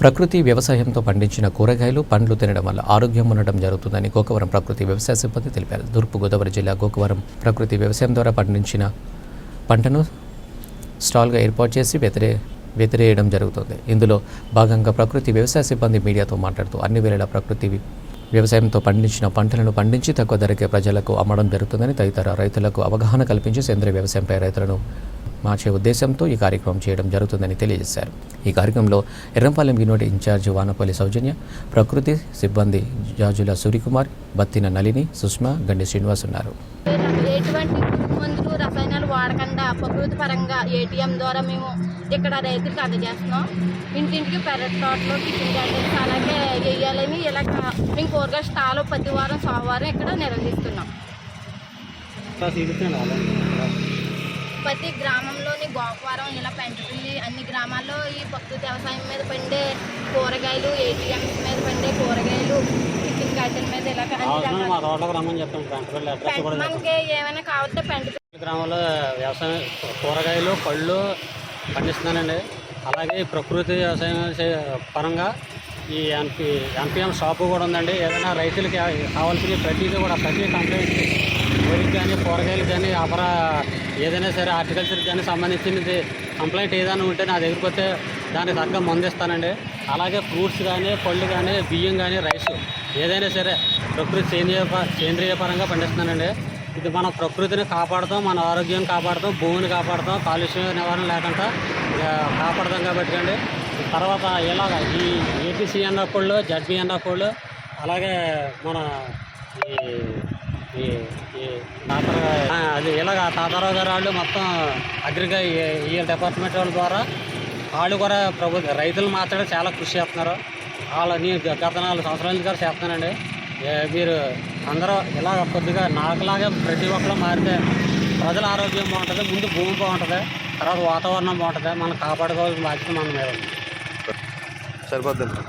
ప్రకృతి వ్యవసాయంతో పండించిన కూరగాయలు పండ్లు తినడం వల్ల ఆరోగ్యం ఉండడం జరుగుతుందని గోకవరం ప్రకృతి వ్యవసాయ సిబ్బంది తెలిపారు. తూర్పుగోదావరి జిల్లా గోకవరం ప్రకృతి వ్యవసాయం ద్వారా పండించిన పంటను స్టాల్గా ఏర్పాటు చేసి వ్యతిరే వ్యతిరేయడం జరుగుతుంది. ఇందులో భాగంగా ప్రకృతి వ్యవసాయ సిబ్బంది మీడియాతో మాట్లాడుతూ అన్ని వేళలా ప్రకృతి వ్యవసాయంతో పండించిన పంటలను పండించి తక్కువ ధరకే ప్రజలకు అమ్మడం జరుగుతుందని తదితర రైతులకు అవగాహన కల్పించి సేంద్రీయ వ్యవసాయంపై రైతులను మార్చే ఉద్దేశంతో ఈ కార్యక్రమం చేయడం జరుగుతుందని తెలియజేశారు. ఈ కార్యక్రమంలో ఎర్రంపాలెం యూనిట్ ఇన్ఛార్జ్ వానపల్లి సౌజన్య ప్రకృతి సిబ్బంది జాజుల సూర్యకుమార్ బత్తిన నళిని సుష్మా గండి శ్రీనివాస్ ఉన్నారు. ఎటువంటి మందులు రసాయనాలు వాడకుండా ప్రకృతి పరంగా ఏటీఎం ద్వారా మేము ఇక్కడ రైతులకు అందజేస్తున్నాం. ఇంటింటికి పెరట్ తోటలు కిచెన్ గార్డెన్స్ అలాగే వేయాలని ఇలా మేము కూరగాయల స్టాలు ప్రతి వారం సోమవారం ఇక్కడ నిర్వహిస్తున్నాం. ప్రతి గ్రామంలోని గోకవరం ఇలా పెంటపల్లి అన్ని గ్రామాల్లో ఈ ప్రకృతి వ్యవసాయం మీద పండే కూరగాయలు ఏటీఎంస్ మీద పండే కూరగాయలు కిచెన్ గార్డెన్ మీద ఇలా మనకి ఏమైనా కావాలంటే పెంట గ్రామంలో వ్యవసాయం కూరగాయలు పళ్ళు పండిస్తున్నానండి. అలాగే ప్రకృతి వ్యవసాయం పరంగా ఈ ఎన్పి ఎన్పిఎం షాపు కూడా ఉందండి. ఏదైనా రైతులకి కావాల్సిన ప్రతిదీ కూడా ప్రతి కంప్లైంట్ వరికి కానీ కూరగాయలు కానీ అపర ఏదైనా సరే హార్టికల్చర్ కానీ సంబంధించినది కంప్లైంట్ ఏదైనా ఉంటే నా దగ్గరికి వస్తే దానికి తగ్గ మందిస్తానండి. అలాగే ఫ్రూట్స్ కానీ పళ్ళు కానీ బియ్యం కానీ రైస్ ఏదైనా సరే ప్రకృతి సేంద్రియ ప- సేంద్రియ పరంగా పండిస్తున్నానండి. ఇది మన ప్రకృతిని కాపాడుతాం మన ఆరోగ్యం కాపాడుతాం భూమిని కాపాడుతాం కాలుష్య నివారణ లేకుండా ఇక కాపాడుతాం కాబట్టి అండి. తర్వాత ఇలాగ ఈ ఏపీసీ అన్నప్పుడు జడ్బీ అన్నప్పుడు అలాగే మన ఈ ఈ ఈ తాతరా అది ఇలాగ తాతారావు గారు వాళ్ళు మొత్తం అగ్రిగా ఈ డిపార్ట్మెంట్ వాళ్ళ ద్వారా వాళ్ళు కూడా ప్రభుత్వ రైతులు మాత్రమే చాలా కృషి చేస్తున్నారు. వాళ్ళ నేను గత నాలుగు సంవత్సరాల నుంచి కూడా చేస్తానండి మీరు అందరూ ఇలా కొద్దిగా నాకులాగా ప్రతి ఒక్కరు మారితే ప్రజల ఆరోగ్యం బాగుంటుంది ముందు భూమి బాగుంటుంది తర్వాత వాతావరణం బాగుంటుంది మనం కాపాడుకోవాల్సిన బాధ్యత మన మీద సరిపోద్ది సరిపోద్దండి.